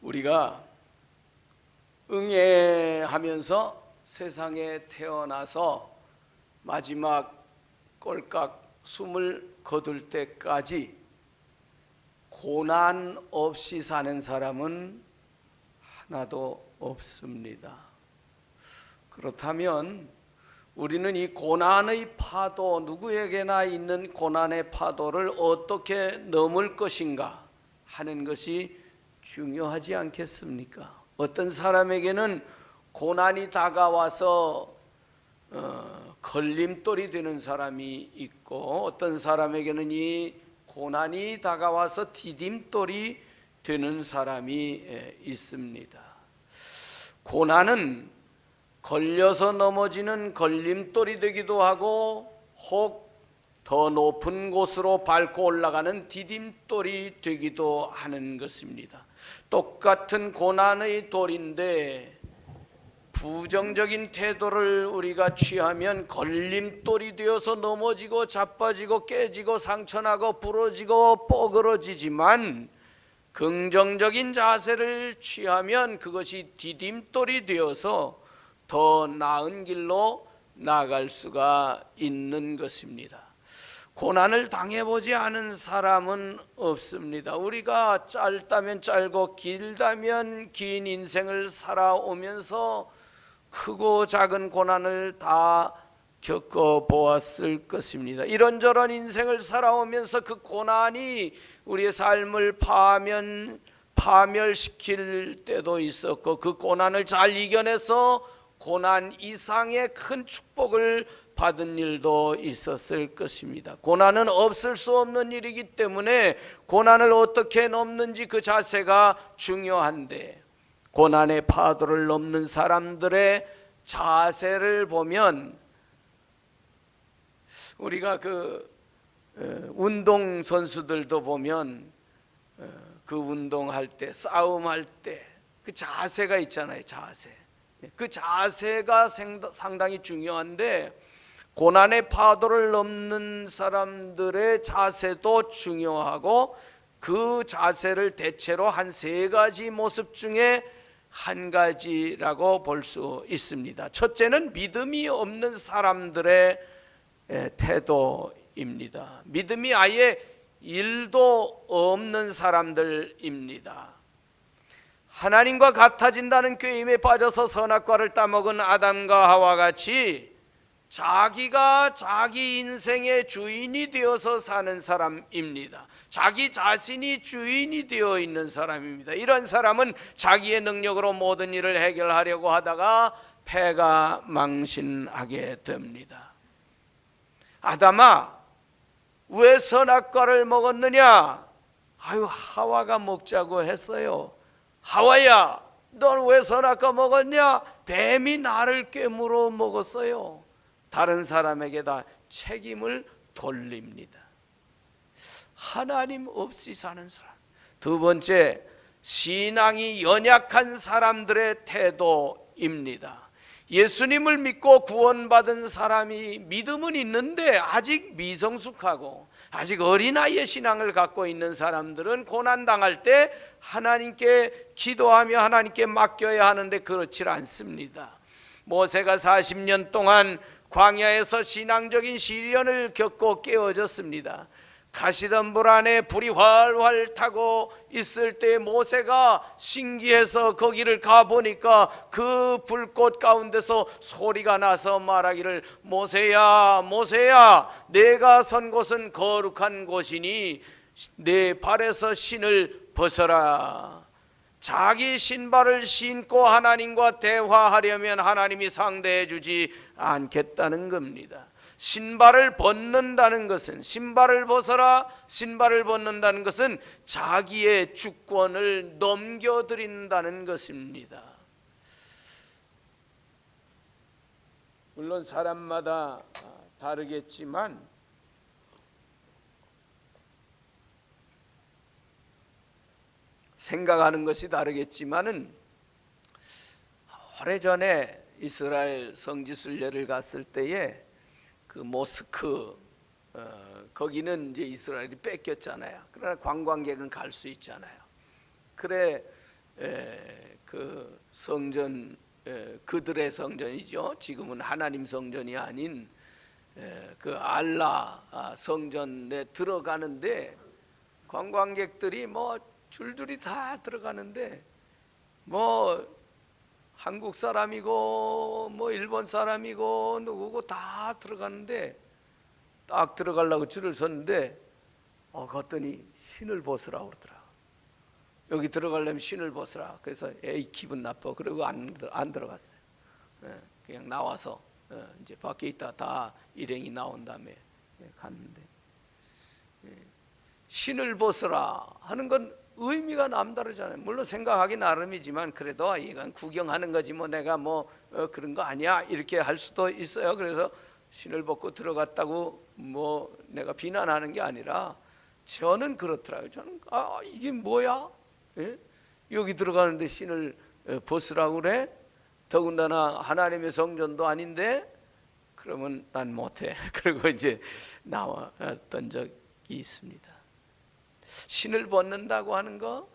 우리가 응애하면서 세상에 태어나서 마지막 꼴깍 숨을 거둘 때까지 고난 없이 사는 사람은 하나도 없습니다. 그렇다면 우리는 이 고난의 파도, 누구에게나 있는 고난의 파도를 어떻게 넘을 것인가 하는 것이 중요하지 않겠습니까? 어떤 사람에게는 고난이 다가와서 어, 걸림돌이 되는 사람이 있고 어떤 사람에게는 이 고난이 다가와서 디딤돌이 되는 사람이 에, 있습니다. 고난은 걸려서 넘어지는 걸림돌이 되기도 하고 혹 더 높은 곳으로 밟고 올라가는 디딤돌이 되기도 하는 것입니다. 똑같은 고난의 돌인데 부정적인 태도를 우리가 취하면 걸림돌이 되어서 넘어지고 자빠지고 깨지고 상처나고 부러지고 뻐그러지지만 긍정적인 자세를 취하면 그것이 디딤돌이 되어서 더 나은 길로 나갈 수가 있는 것입니다. 고난을 당해보지 않은 사람은 없습니다. 우리가 짧다면 짧고 길다면 긴 인생을 살아오면서 크고 작은 고난을 다 겪어보았을 것입니다. 이런저런 인생을 살아오면서 그 고난이 우리의 삶을 파면 파멸시킬 때도 있었고 그 고난을 잘 이겨내서 고난 이상의 큰 축복을 받은 일도 있었을 것입니다. 고난은 없을 수 없는 일이기 때문에 고난을 어떻게 넘는지 그 자세가 중요한데 고난의 파도를 넘는 사람들의 자세를 보면 우리가 그 어, 운동 선수들도 보면 어, 그 운동할 때 싸움할 때 그 자세가 있잖아요 자세 그 자세가 상당히 중요한데 고난의 파도를 넘는 사람들의 자세도 중요하고 그 자세를 대체로 한 세 가지 모습 중에 한 가지라고 볼 수 있습니다. 첫째는 믿음이 없는 사람들의 태도입니다. 믿음이 아예 일도 없는 사람들입니다. 하나님과 같아진다는 꾀임에 빠져서 선악과를 따먹은 아담과 하와 같이 자기가 자기 인생의 주인이 되어서 사는 사람입니다. 자기 자신이 주인이 되어 있는 사람입니다. 이런 사람은 자기의 능력으로 모든 일을 해결하려고 하다가 패가 망신하게 됩니다. 아담아, 왜 선악과를 먹었느냐? 아유, 하와가 먹자고 했어요. 하와야, 넌 왜 선악과 먹었냐? 뱀이 나를 깨물어 먹었어요. 다른 사람에게 다 책임을 돌립니다. 하나님 없이 사는 사람. 두 번째, 신앙이 연약한 사람들의 태도입니다. 예수님을 믿고 구원받은 사람이 믿음은 있는데 아직 미성숙하고 아직 어린아이의 신앙을 갖고 있는 사람들은 고난 당할 때 하나님께 기도하며 하나님께 맡겨야 하는데 그렇지 않습니다. 모세가 40년 동안 광야에서 신앙적인 시련을 겪고 깨어졌습니다. 가시던 불 안에 불이 활활 타고 있을 때 모세가 신기해서 거기를 가보니까 그 불꽃 가운데서 소리가 나서 말하기를 모세야 모세야 내가 선 곳은 거룩한 곳이니 내 발에서 신을 벗어라 자기 신발을 신고 하나님과 대화하려면 하나님이 상대해 주지 않겠다는 겁니다. 신발을 벗는다는 것은 신발을 벗어라 신발을 벗는다는 것은 자기의 주권을 넘겨드린다는 것입니다. 물론 사람마다 다르겠지만 생각하는 것이 다르겠지만은 오래전에 이스라엘 성지 순례를 갔을 때에 그 모스크 어, 거기는 이제 이스라엘이 뺏겼잖아요. 그러나 관광객은 갈 수 있잖아요. 그래 에, 그 성전 에, 그들의 성전이죠. 지금은 하나님 성전이 아닌 에, 그 알라 아, 성전에 들어가는데 관광객들이 뭐 줄줄이 다 들어가는데 뭐 한국 사람이고 뭐 일본 사람이고 누구고 다 들어가는데 딱 들어가려고 줄을 섰는데 어 갔더니 신을 벗으라 그러더라. 여기 들어가려면 신을 벗으라. 그래서 에이 기분 나빠. 그리고 안, 들- 안 들어갔어요. 예, 그냥 나와서 어, 이제 밖에 있다 다 일행이 나온 다음에 예, 갔는데 예, 신을 벗으라 하는 건 의미가 남다르잖아요. 물론 생각하기 나름이지만 그래도 이건 구경하는 거지 뭐 내가 뭐 어, 그런 거 아니야 이렇게 할 수도 있어요. 그래서 신을 벗고 들어갔다고 뭐 내가 비난하는 게 아니라 저는 그렇더라고요. 저는 아 이게 뭐야? 예? 여기 들어가는데 신을 어, 벗으라고 그래? 더군다나 하나님의 성전도 아닌데 그러면 난 못해. 그리고 이제 나왔던 적이 있습니다. 신을 벗는다고 하는 거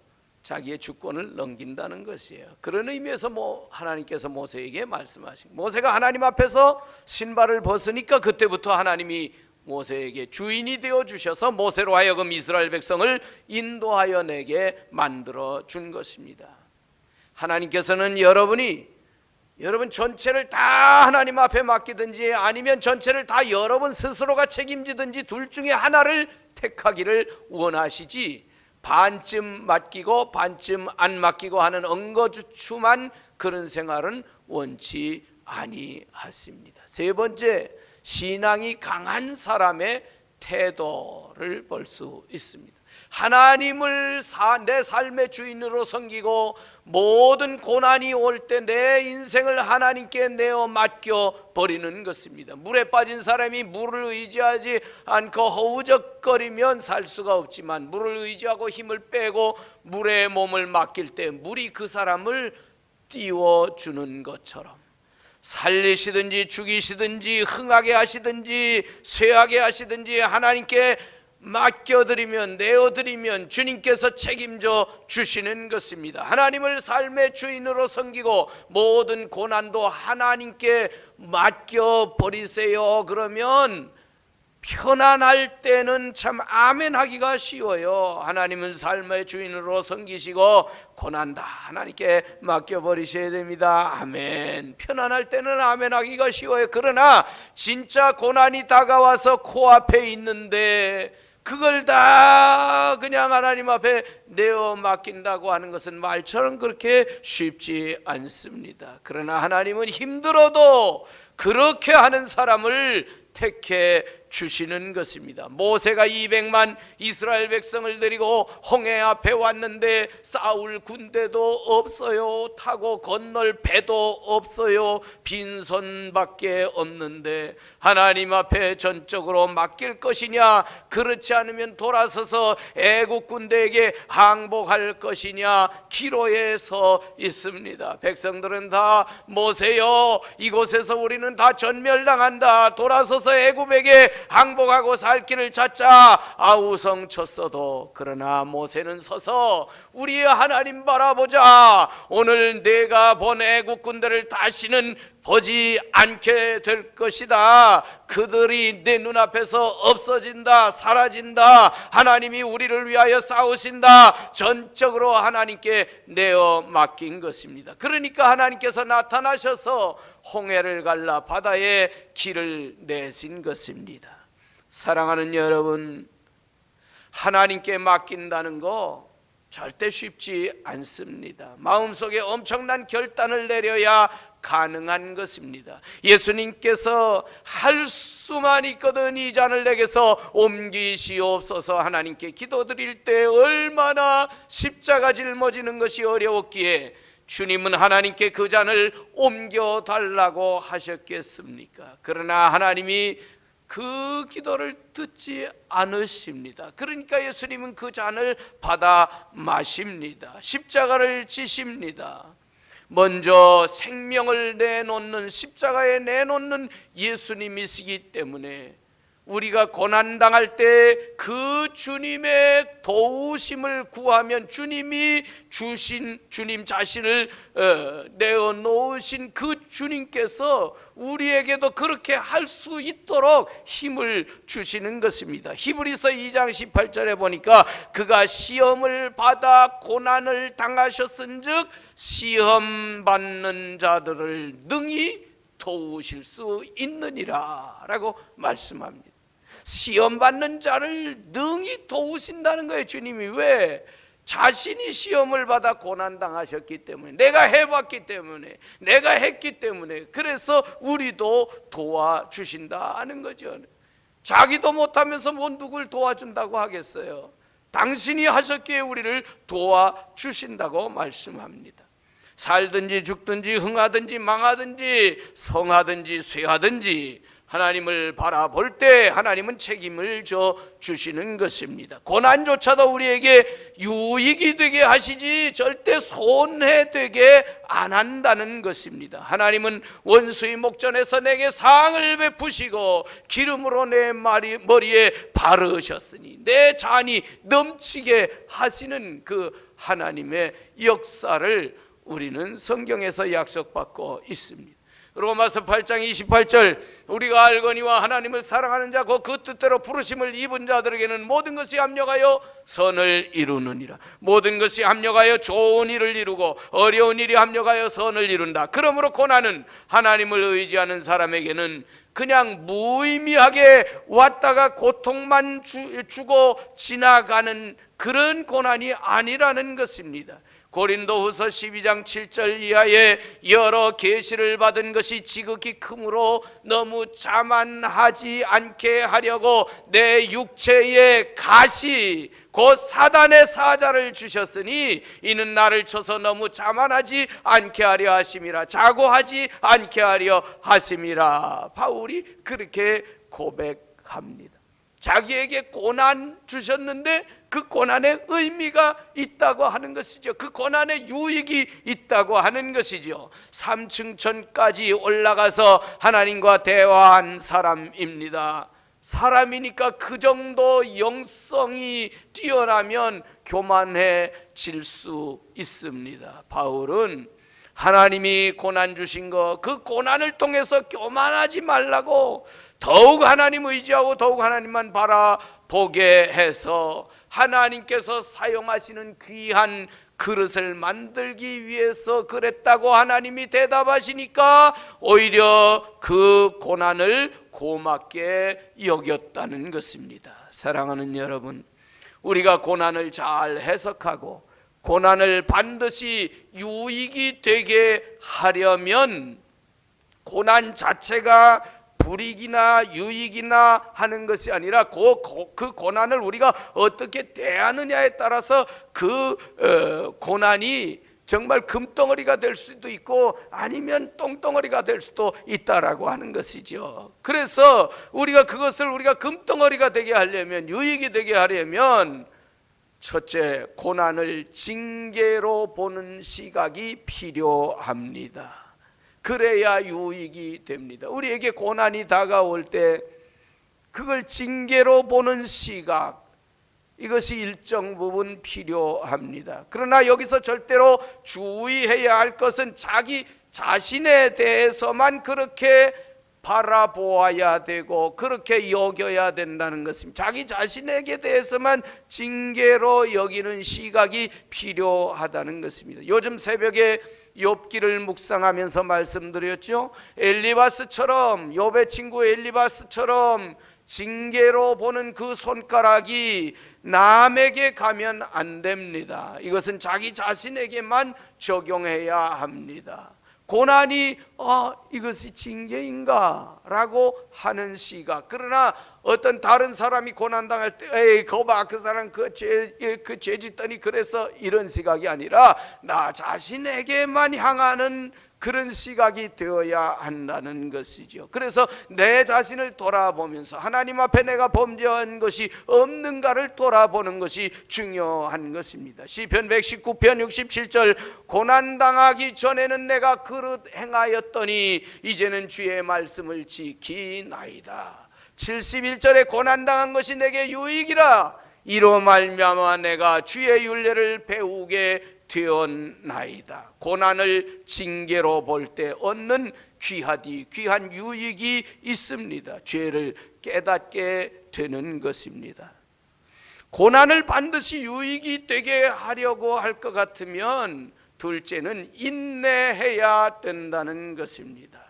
자기의 주권을 넘긴다는 것이에요. 그런 의미에서 뭐 하나님께서 모세에게 말씀하신 모세가 하나님 앞에서 신발을 벗으니까 그때부터 하나님이 모세에게 주인이 되어 주셔서 모세로 하여금 이스라엘 백성을 인도하여 내게 만들어 준 것입니다. 하나님께서는 여러분이 여러분 전체를 다 하나님 앞에 맡기든지 아니면 전체를 다 여러분 스스로가 책임지든지 둘 중에 하나를 택하기를 원하시지 반쯤 맡기고 반쯤 안 맡기고 하는 엉거주춤한 그런 생활은 원치 아니하십니다. 세 번째 신앙이 강한 사람의 태도를 볼 수 있습니다. 하나님을 사, 내 삶의 주인으로 섬기고 모든 고난이 올 때 내 인생을 하나님께 내어 맡겨 버리는 것입니다. 물에 빠진 사람이 물을 의지하지 않고 허우적거리면 살 수가 없지만 물을 의지하고 힘을 빼고 물에 몸을 맡길 때 물이 그 사람을 띄워 주는 것처럼 살리시든지 죽이시든지 흥하게 하시든지 쇠하게 하시든지 하나님께 맡겨드리면 내어드리면 주님께서 책임져 주시는 것입니다. 하나님을 삶의 주인으로 섬기고 모든 고난도 하나님께 맡겨 버리세요. 그러면 편안할 때는 참 아멘 하기가 쉬워요. 하나님은 삶의 주인으로 섬기시고 고난다 하나님께 맡겨 버리셔야 됩니다. 아멘. 편안할 때는 아멘 하기가 쉬워요. 그러나 진짜 고난이 다가와서 코앞에 있는데 그걸 다 그냥 하나님 앞에 내어 맡긴다고 하는 것은 말처럼 그렇게 쉽지 않습니다. 그러나 하나님은 힘들어도 그렇게 하는 사람을 택해 주시는 것입니다. 모세가 200만 이스라엘 백성을 데리고 홍해 앞에 왔는데 싸울 군대도 없어요. 타고 건널 배도 없어요. 빈손밖에 없는데 하나님 앞에 전적으로 맡길 것이냐? 그렇지 않으면 돌아서서 애국 군대에게 항복할 것이냐? 기로에 서 있습니다. 백성들은 다 모세요. 이곳에서 우리는 다 전멸당한다. 돌아서서 애굽에게 항복하고 살 길을 찾자. 아우성 쳤어도 그러나 모세는 서서 우리의 하나님 바라보자. 오늘 내가 본 애국 군대를 다시는 보지 않게 될 것이다. 그들이 내 눈앞에서 없어진다, 사라진다. 하나님이 우리를 위하여 싸우신다. 전적으로 하나님께 내어 맡긴 것입니다. 그러니까 하나님께서 나타나셔서 홍해를 갈라 바다에 길을 내신 것입니다. 사랑하는 여러분, 하나님께 맡긴다는 거 절대 쉽지 않습니다. 마음속에 엄청난 결단을 내려야 가능한 것입니다. 예수님께서 할 수만 있거든 이 잔을 내게서 옮기시옵소서 하나님께 기도드릴 때 얼마나 십자가 짊어지는 것이 어려웠기에 주님은 하나님께 그 잔을 옮겨 달라고 하셨겠습니까? 그러나 하나님이 그 기도를 듣지 않으십니다. 그러니까 예수님은 그 잔을 받아 마십니다. 십자가를 지십니다. 먼저 생명을 내놓는 십자가에 내놓는 예수님이시기 때문에 우리가 고난 당할 때 그 주님의 도우심을 구하면 주님이 주신 주님 자신을 어, 내어 놓으신 그 주님께서 우리에게도 그렇게 할 수 있도록 힘을 주시는 것입니다. 히브리서 2장 18절에 보니까 그가 시험을 받아 고난을 당하셨은즉 시험 받는 자들을 능히 도우실 수 있느니라라고 말씀합니다. 시험 받는 자를 능히 도우신다는 거예요. 주님이 왜? 자신이 시험을 받아 고난 당하셨기 때문에 내가 해봤기 때문에 내가 했기 때문에 그래서 우리도 도와주신다 하는 거죠. 자기도 못하면서 뭐 누굴 도와준다고 하겠어요. 당신이 하셨기에 우리를 도와주신다고 말씀합니다. 살든지 죽든지 흥하든지 망하든지 성하든지 쇠하든지 하나님을 바라볼 때 하나님은 책임을 져 주시는 것입니다. 고난조차도 우리에게 유익이 되게 하시지 절대 손해되게 안 한다는 것입니다. 하나님은 원수의 목전에서 내게 상을 베푸시고 기름으로 내 머리, 머리에 바르셨으니 내 잔이 넘치게 하시는 그 하나님의 역사를 우리는 성경에서 약속받고 있습니다. 로마서 8장 28절 우리가 알거니와 하나님을 사랑하는 자고 그 뜻대로 부르심을 입은 자들에게는 모든 것이 합력하여 선을 이루느니라. 모든 것이 합력하여 좋은 일을 이루고 어려운 일이 합력하여 선을 이룬다. 그러므로 고난은 하나님을 의지하는 사람에게는 그냥 무의미하게 왔다가 고통만 주, 주고 지나가는 그런 고난이 아니라는 것입니다 고린도후서 12장 7절 이하에 여러 계시를 받은 것이 지극히 크므로 너무 자만하지 않게 하려고 내 육체의 가시 곧 사단의 사자를 주셨으니 이는 나를 쳐서 너무 자만하지 않게 하려 하심이라 자고하지 않게 하려 하심이라 바울이 그렇게 고백합니다. 자기에게 고난 주셨는데 그 고난의 의미가 있다고 하는 것이죠. 그 고난의 유익이 있다고 하는 것이죠. 삼층천까지 올라가서 하나님과 대화한 사람입니다. 사람이니까 그 정도 영성이 뛰어나면 교만해질 수 있습니다. 바울은 하나님이 고난 주신 거 그 고난을 통해서 교만하지 말라고 더욱 하나님 의지하고 더욱 하나님만 바라보게 해서 하나님께서 사용하시는 귀한 그릇을 만들기 위해서 그랬다고 하나님이 대답하시니까 오히려 그 고난을 고맙게 여겼다는 것입니다. 사랑하는 여러분, 우리가 고난을 잘 해석하고 고난을 반드시 유익이 되게 하려면 고난 자체가 불이익이나 유익이나 하는 것이 아니라 그, 그 고난을 우리가 어떻게 대하느냐에 따라서 그 어, 고난이 정말 금덩어리가 될 수도 있고 아니면 똥덩어리가 될 수도 있다라고 하는 것이죠. 그래서 우리가 그것을 우리가 금덩어리가 되게 하려면 유익이 되게 하려면 첫째 고난을 징계로 보는 시각이 필요합니다. 그래야 유익이 됩니다. 우리에게 고난이 다가올 때 그걸 징계로 보는 시각 이것이 일정 부분 필요합니다. 그러나 여기서 절대로 주의해야 할 것은 자기 자신에 대해서만 그렇게 바라보아야 되고 그렇게 여겨야 된다는 것입니다. 자기 자신에게 대해서만 징계로 여기는 시각이 필요하다는 것입니다. 요즘 새벽에 욥기를 묵상하면서 말씀드렸죠. 엘리바스처럼 욥의 친구 엘리바스처럼 징계로 보는 그 손가락이 남에게 가면 안 됩니다. 이것은 자기 자신에게만 적용해야 합니다. 고난이 아 이것이 징계인가라고 하는 시각. 그러나 어떤 다른 사람이 고난 당할 때, 에이 거봐 그 사람 그 죄 그 죄짓더니 그래서 이런 시각이 아니라 나 자신에게만 향하는 그런 시각이 되어야 한다는 것이죠. 그래서 내 자신을 돌아보면서 하나님 앞에 내가 범죄한 것이 없는가를 돌아보는 것이 중요한 것입니다. 시편 119편 67절 고난 당하기 전에는 내가 그릇 행하였더니 이제는 주의 말씀을 지키나이다. 71절에 고난당한 것이 내게 유익이라. 이로 말미암아 내가 주의 윤례를 배우게 되었나이다. 고난을 징계로 볼 때 얻는 귀하디 귀한 유익이 있습니다. 죄를 깨닫게 되는 것입니다. 고난을 반드시 유익이 되게 하려고 할 것 같으면 둘째는 인내해야 된다는 것입니다.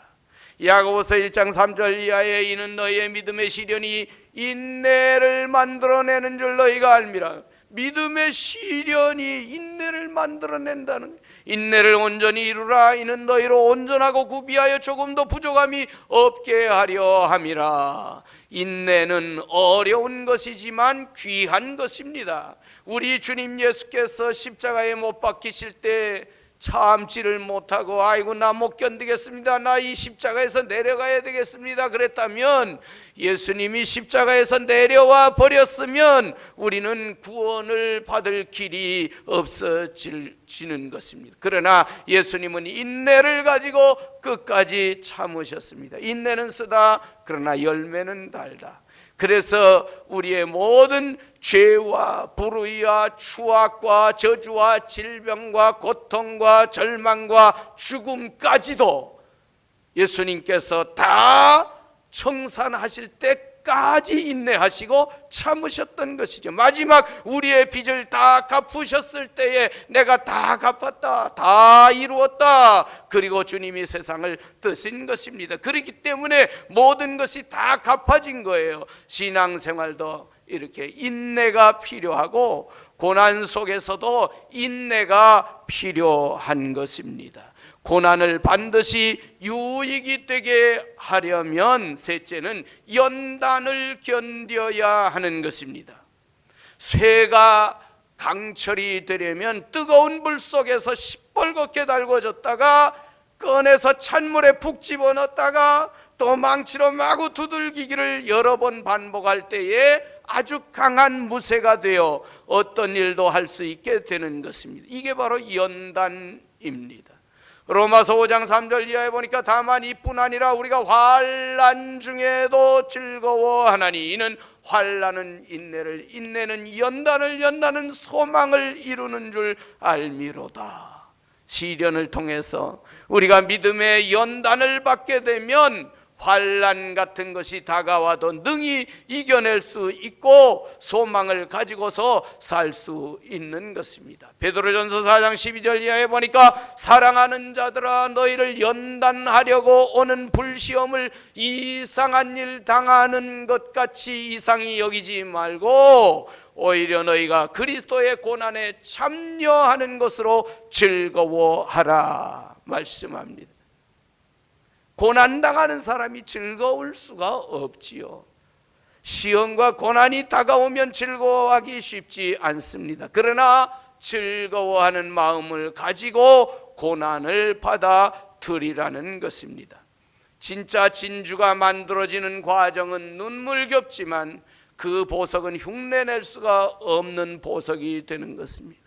야고보서 1장 3절 이하에 이는 너희의 믿음의 시련이 인내를 만들어내는 줄 너희가 알미라. 믿음의 시련이 인내를 만들어낸다는 인내를 온전히 이루라. 이는 너희로 온전하고 구비하여 조금도 부족함이 없게 하려 함이라. 인내는 어려운 것이지만 귀한 것입니다. 우리 주님 예수께서 십자가에 못 박히실 때 참지를 못하고 아이고 나 못 견디겠습니다. 나 이 십자가에서 내려가야 되겠습니다. 그랬다면 예수님이 십자가에서 내려와 버렸으면 우리는 구원을 받을 길이 없어지는 것입니다. 그러나 예수님은 인내를 가지고 끝까지 참으셨습니다. 인내는 쓰다 그러나 열매는 달다. 그래서 우리의 모든 죄와 불의와 추악과 저주와 질병과 고통과 절망과 죽음까지도 예수님께서 다 청산하실 때 까지 인내하시고 참으셨던 것이죠. 마지막 우리의 빚을 다 갚으셨을 때에 내가 다 갚았다, 다 이루었다. 그리고 주님이 세상을 뜨신 것입니다. 그렇기 때문에 모든 것이 다 갚아진 거예요. 신앙생활도 이렇게 인내가 필요하고 고난 속에서도 인내가 필요한 것입니다. 고난을 반드시 유익이 되게 하려면 셋째는 연단을 견뎌야 하는 것입니다. 쇠가 강철이 되려면 뜨거운 물 속에서 시뻘겋게 달궈졌다가 꺼내서 찬물에 푹 집어넣었다가 또 망치로 마구 두들기기를 여러 번 반복할 때에 아주 강한 무쇠가 되어 어떤 일도 할 수 있게 되는 것입니다. 이게 바로 연단입니다. 로마서 5장 3절 이하에 보니까 다만 이뿐 아니라 우리가 환란 중에도 즐거워하나니 이는 환란은 인내를 인내는 연단을 연단은 소망을 이루는 줄 알미로다. 시련을 통해서 우리가 믿음의 연단을 받게 되면 환란 같은 것이 다가와도 능히 이겨낼 수 있고 소망을 가지고서 살 수 있는 것입니다. 베드로전서 4장 12절 이하에 보니까 사랑하는 자들아 너희를 연단하려고 오는 불시험을 이상한 일 당하는 것 같이 이상히 여기지 말고 오히려 너희가 그리스도의 고난에 참여하는 것으로 즐거워하라 말씀합니다. 고난 당하는 사람이 즐거울 수가 없지요. 시험과 고난이 다가오면 즐거워하기 쉽지 않습니다. 그러나 즐거워하는 마음을 가지고 고난을 받아들이라는 것입니다. 진짜 진주가 만들어지는 과정은 눈물겹지만 그 보석은 흉내낼 수가 없는 보석이 되는 것입니다.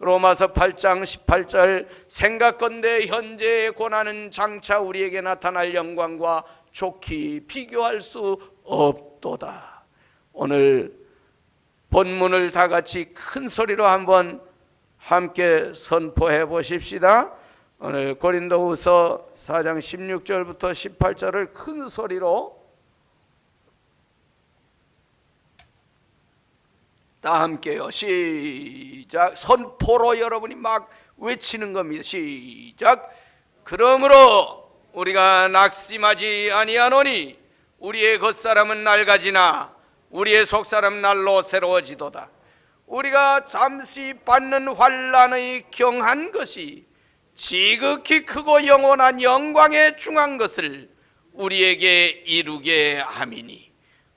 로마서 8장 18절 생각건대 현재의 고난은 장차 우리에게 나타날 영광과 좋게 비교할 수 없도다. 오늘 본문을 다 같이 큰 소리로 한번 함께 선포해 보십시다. 오늘 고린도후서 4장 16절부터 18절을 큰 소리로 다 함께요. 시작. 선포로 여러분이 막 외치는 겁니다. 시작. 그러므로 우리가 낙심하지 아니하노니 우리의 겉사람은 낡아지나 우리의 속사람 날로 새로워지도다. 우리가 잠시 받는 환란의 경한 것이 지극히 크고 영원한 영광에 중한 것을 우리에게 이루게 함이니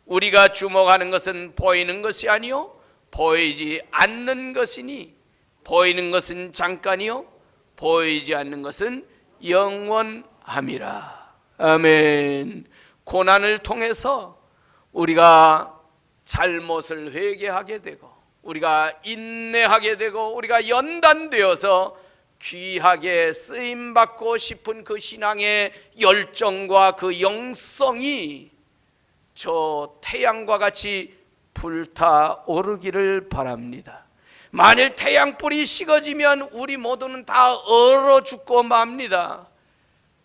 우리가 주목하는 것은 보이는 것이 아니요 보이지 않는 것이니 보이는 것은 잠깐이요 보이지 않는 것은 영원함이라. 아멘. 고난을 통해서 우리가 잘못을 회개하게 되고 우리가 인내하게 되고 우리가 연단되어서 귀하게 쓰임 받고 싶은 그 신앙의 열정과 그 영성이 저 태양과 같이 불타 오르기를 바랍니다. 만일 태양불이 식어지면 우리 모두는 다 얼어 죽고 맙니다.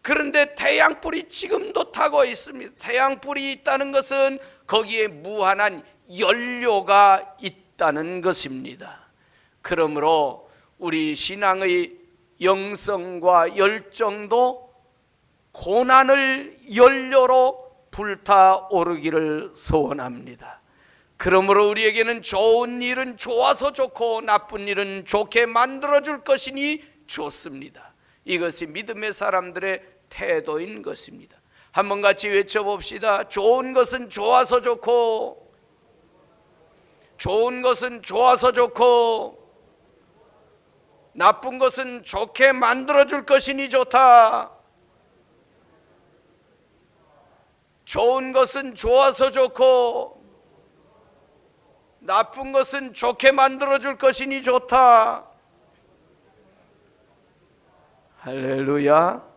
그런데 태양불이 지금도 타고 있습니다. 태양불이 있다는 것은 거기에 무한한 연료가 있다는 것입니다. 그러므로 우리 신앙의 영성과 열정도 고난을 연료로 불타오르기를 소원합니다. 그러므로 우리에게는 좋은 일은 좋아서 좋고 나쁜 일은 좋게 만들어 줄 것이니 좋습니다. 이것이 믿음의 사람들의 태도인 것입니다. 한번 같이 외쳐봅시다. 좋은 것은 좋아서 좋고, 좋은 것은 좋아서 좋고, 나쁜 것은 좋게 만들어 줄 것이니 좋다. 좋은 것은 좋아서 좋고, 나쁜 것은 좋게 만들어 줄 것이니 좋다. 할렐루야.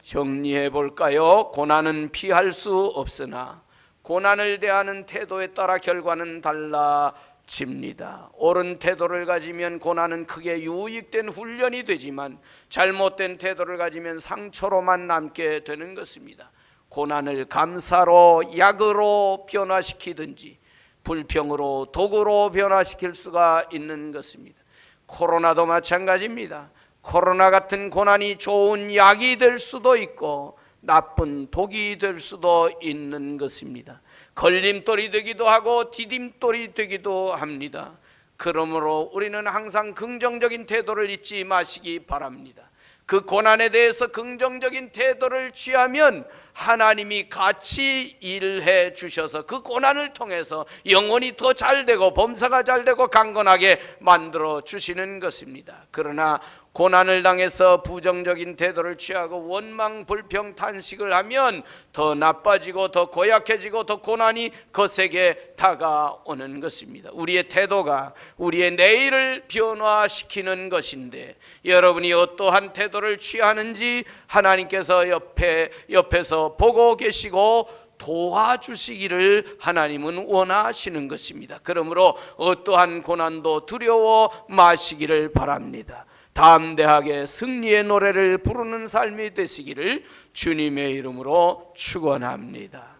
정리해 볼까요? 고난은 피할 수 없으나 고난을 대하는 태도에 따라 결과는 달라집니다. 옳은 태도를 가지면 고난은 크게 유익된 훈련이 되지만 잘못된 태도를 가지면 상처로만 남게 되는 것입니다. 고난을 감사로 약으로 변화시키든지 불평으로 독으로 변화시킬 수가 있는 것입니다. 코로나도 마찬가지입니다. 코로나 같은 고난이 좋은 약이 될 수도 있고 나쁜 독이 될 수도 있는 것입니다. 걸림돌이 되기도 하고 디딤돌이 되기도 합니다. 그러므로 우리는 항상 긍정적인 태도를 잊지 마시기 바랍니다. 그 고난에 대해서 긍정적인 태도를 취하면 하나님이 같이 일해 주셔서 그 고난을 통해서 영혼이 더 잘 되고 범사가 잘 되고 강건하게 만들어 주시는 것입니다. 그러나 고난을 당해서 부정적인 태도를 취하고 원망 불평 탄식을 하면 더 나빠지고 더 고약해지고 더 고난이 거세게 다가오는 것입니다. 우리의 태도가 우리의 내일을 변화시키는 것인데 여러분이 어떠한 태도를 취하는지 하나님께서 옆에 옆에서 보고 계시고 도와주시기를 하나님은 원하시는 것입니다. 그러므로 어떠한 고난도 두려워 마시기를 바랍니다. 담대하게 승리의 노래를 부르는 삶이 되시기를 주님의 이름으로 축원합니다.